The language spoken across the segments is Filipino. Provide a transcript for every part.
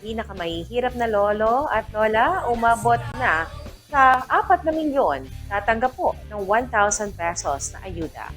pinakamahihirap na lolo at lola umabot na sa 4 na milyon tatanggap po ng 1,000 pesos na ayuda.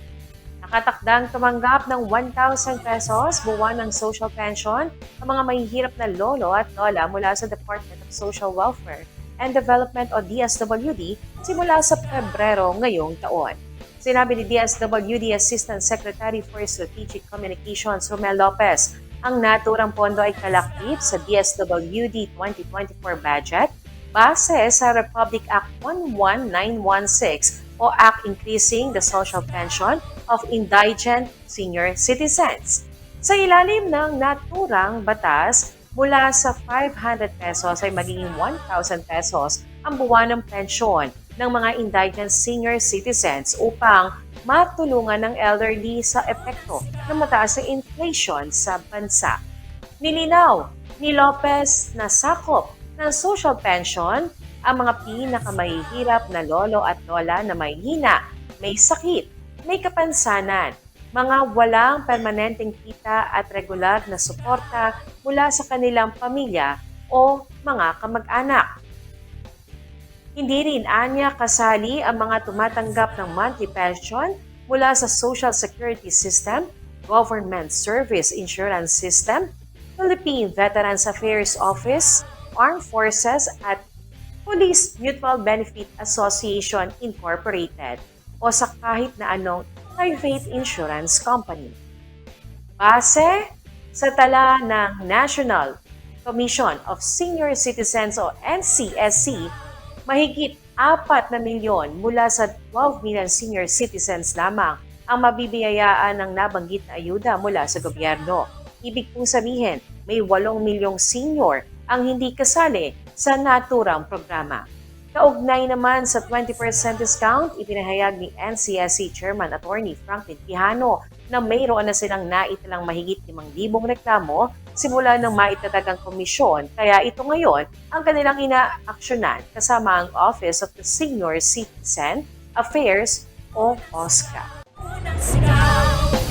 Nakatakdang tumanggap ng 1,000 pesos buwan ng social pension ang mga mahihirap na lolo at lola mula sa Department of Social Welfare and Development o DSWD simula sa Pebrero ngayong taon. Sinabi ni DSWD Assistant Secretary for Strategic Communications Romel Lopez, ang naturang pondo ay kalakip sa DSWD 2024 budget base sa Republic Act 11916 o Act Increasing the Social Pension of Indigent Senior Citizens. Sa ilalim ng naturang batas, mula sa 500 pesos ay magiging 1,000 pesos ang buwan ng pensyon ng mga indigent senior citizens upang matulungan ng elderly sa epekto ng mataas na inflation sa bansa. Nilinaw ni Lopez na sakop ng social pension ang mga pinakamahihirap na lolo at lola na may hina, may sakit, may kapansanan, mga walang permanenteng kita at regular na suporta mula sa kanilang pamilya o mga kamag-anak. Hindi rin anya kasali ang mga tumatanggap ng monthly pension mula sa Social Security System, Government Service Insurance System, Philippine Veterans Affairs Office, Armed Forces at Police Mutual Benefit Association Incorporated o sa kahit na anong private insurance company. Base sa tala ng National Commission of Senior Citizens o NCSC, mahigit 4 na milyon mula sa 12 million senior citizens lamang ang mabibiyayaan ng nabanggit na ayuda mula sa gobyerno. Ibig pong sabihin, may 8 milyong senior ang hindi kasali sa naturang programa. Kaugnay naman sa 20% discount, ipinahayag ni NCSC Chairman Attorney Franklin Quijano na mayroon na silang naitalang mahigit 5,000 reklamo simula ng maitatagang komisyon kaya ito ngayon ang kanilang inaaksyonan kasama ang Office of the Senior Citizen Affairs o OSCA.